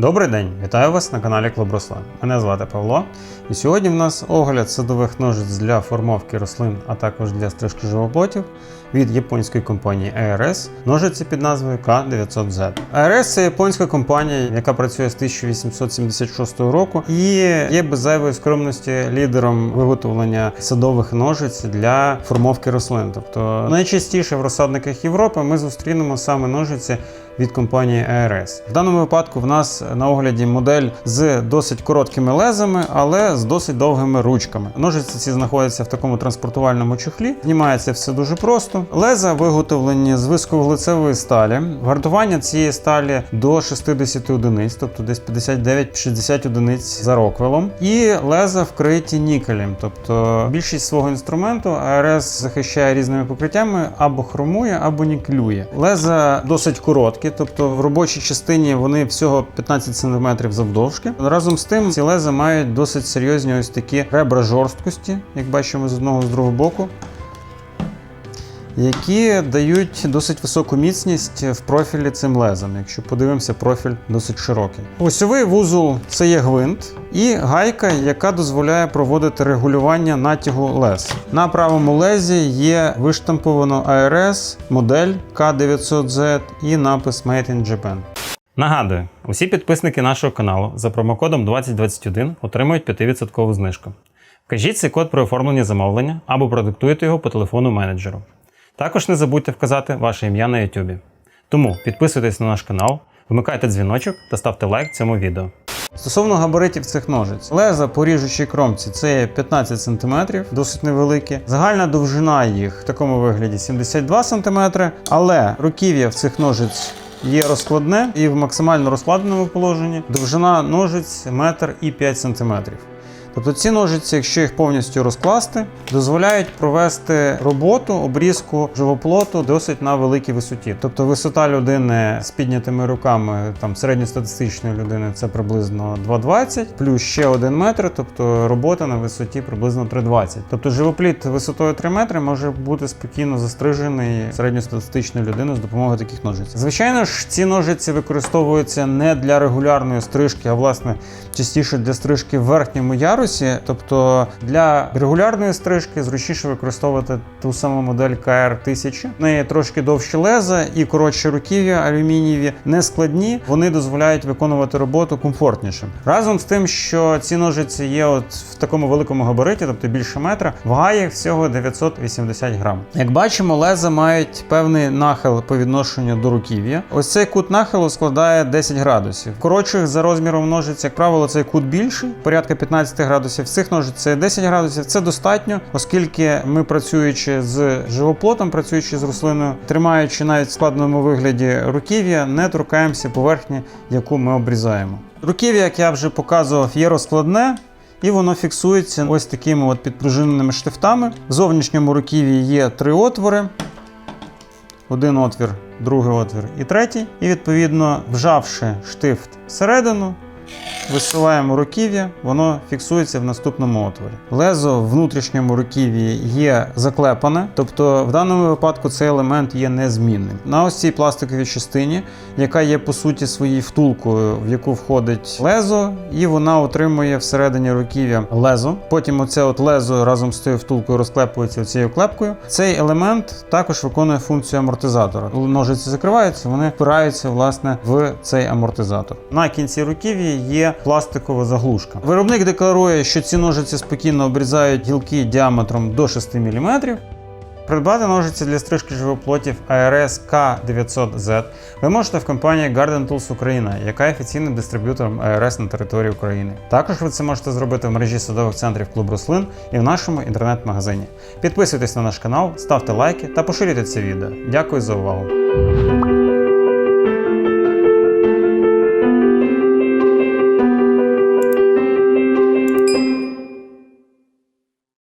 Добрий день, вітаю вас на каналі Клуб Рослин. Мене звати Павло. І сьогодні в нас огляд садових ножиць для формовки рослин, а також для стрижки живоплотів від японської компанії ARS, ножиці під назвою K900Z. ARS це японська компанія, яка працює з 1876 року і є без зайвої скромності лідером виготовлення садових ножиць для формовки рослин. Тобто найчастіше в розсадниках Європи ми зустрінемо саме ножиці від компанії ARS. В даному випадку в нас на огляді модель з досить короткими лезами, але з досить довгими ручками. Ножиці ці знаходяться в такому транспортувальному чохлі. Знімається все дуже просто. Леза виготовлені з висковуглецевої сталі. Вартування цієї сталі до 60 одиниць, тобто десь 59-60 одиниць за роквелом. І леза вкриті нікелем. Тобто більшість свого інструменту ARS захищає різними покриттями або хромує, або нікелює. Леза досить короткі, тобто в робочій частині вони всього 15 см завдовжки. Разом з тим, ці леза мають досить серйозні ось такі ребра жорсткості, як бачимо з одного з другого боку. Які дають досить високу міцність в профілі цим лезом. Якщо подивимося, профіль досить широкий. Осьовий вузол це є гвинт і гайка, яка дозволяє проводити регулювання натягу лез. На правому лезі є виштамповано ARS, модель K900Z і напис Made in Japan. Нагадую, усі підписники нашого каналу за промокодом 2021 отримують 5% знижку. Вкажіть цей код при оформленні замовлення або продиктуйте його по телефону менеджеру. Також не забудьте вказати ваше ім'я на YouTube. Тому підписуйтесь на наш канал, вмикайте дзвіночок та ставте лайк цьому відео. Стосовно габаритів цих ножиць, леза по ріжучій кромці це є 15 см, досить невеликі. Загальна довжина їх в такому вигляді 72 см, але руків'я в цих ножиць є розкладне і в максимально розкладеному положенні довжина ножиць 1,5 см. Тобто ці ножиці, якщо їх повністю розкласти, дозволяють провести роботу, обрізку живоплоту досить на великій висоті. Тобто висота людини з піднятими руками, там середньостатистичної людини це приблизно 2,20, плюс ще 1 метр, тобто робота на висоті приблизно 3,20. Тобто живопліт висотою 3 метри може бути спокійно застрижений середньостатистичною людиною з допомогою таких ножиць. Звичайно ж, ці ножиці використовуються не для регулярної стрижки, а власне частіше для стрижки в верхньому ярусі. Тобто для регулярної стрижки зручніше використовувати ту саму модель KR1000. В неї трошки довші леза і коротші руків'я алюмінієві, не складні. Вони дозволяють виконувати роботу комфортніше. Разом з тим, що ці ножиці є от в такому великому габариті, тобто більше метра, вага їх всього 980 грам. Як бачимо, леза мають певний нахил по відношенню до руків'я. Ось цей кут нахилу складає 10 градусів. Коротших за розміром ножиць, як правило, цей кут більший, порядка 15 градусів. Цих ножиць це 10 градусів. Це достатньо, оскільки ми працюючи з живоплотом, працюючи з рослиною, тримаючи навіть в складному вигляді руків'я, не торкаємося поверхні, яку ми обрізаємо. Руків'я, як я вже показував, є розкладне. І воно фіксується ось такими от підпружиненими штифтами. В зовнішньому руків'ї є три отвори. Один отвір, другий отвір і третій. І відповідно, вжавши штифт всередину, висуваємо руків'я, воно фіксується в наступному отворі. Лезо в внутрішньому руків'ї є заклепане, тобто в даному випадку цей елемент є незмінним. На ось цій пластиковій частині, яка є по суті своєю втулкою, в яку входить лезо, і вона отримує всередині руків'я лезо. Потім оце от лезо разом з цією втулкою розклепується цією клепкою. Цей елемент також виконує функцію амортизатора. Ножиці закриваються, вони впираються власне в цей амортизатор. На кінці руків'я є пластикова заглушка. Виробник декларує, що ці ножиці спокійно обрізають гілки діаметром до 6 мм. Придбати ножиці для стрижки живоплотів ARS K900Z ви можете в компанії Garden Tools Україна, яка є офіційним дистриб'ютором ARS на території України. Також ви це можете зробити в мережі садових центрів клуб рослин і в нашому інтернет-магазині. Підписуйтесь на наш канал, ставте лайки та поширюйте це відео. Дякую за увагу!